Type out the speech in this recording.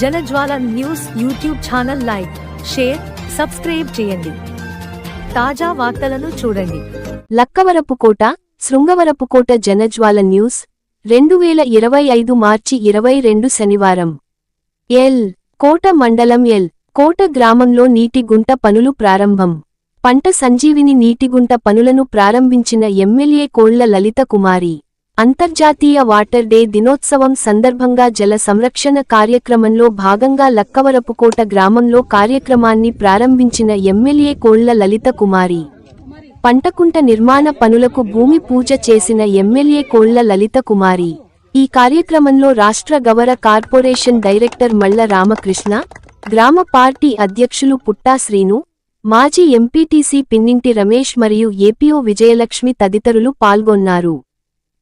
Jalajwala news YouTube channel like share subscribe చేయండి. తాజా వార్తలను చూడండి. లక్కవరపుకోట శృంగవరపుకోట జనజ్వాల న్యూస్ రెండు వేల ఇరవై ఐదు మార్చి ఇరవై రెండు శనివారం. ఎల్ కోట మండలం ఎల్ కోట గ్రామంలో నీటి గుంట పనులు ప్రారంభం. పంట సంజీవిని నీటిగుంట పనులను ప్రారంభించిన ఎమ్మెల్యే కోళ్ళ లలిత కుమారి. అంతర్జాతీయ వాటర్ డే దినోత్సవం సందర్భంగా జల సంరక్షణ కార్యక్రమంలో భాగంగా లక్కవరపుకోట గ్రామంలో కార్యక్రమాన్ని ప్రారంభించిన ఎమ్మెల్యే కోళ్ళ లలిత కుమారి. పంటకుంట నిర్మాణ పనులకు భూమి పూజ చేసిన ఎమ్మెల్యే కోళ్ళ లలిత కుమారి. ఈ కార్యక్రమంలో రాష్ట్ర గవర కార్పొరేషన్ డైరెక్టర్ మల్ల రామకృష్ణ గ్రామ పార్టీ అధ్యక్షులు పుట్టా శ్రీను మాజీ ఎంపీటీసీ పిన్నింటి రమేష్ మరియు ఏపీఓ విజయలక్ష్మి తదితరులు పాల్గొన్నారు.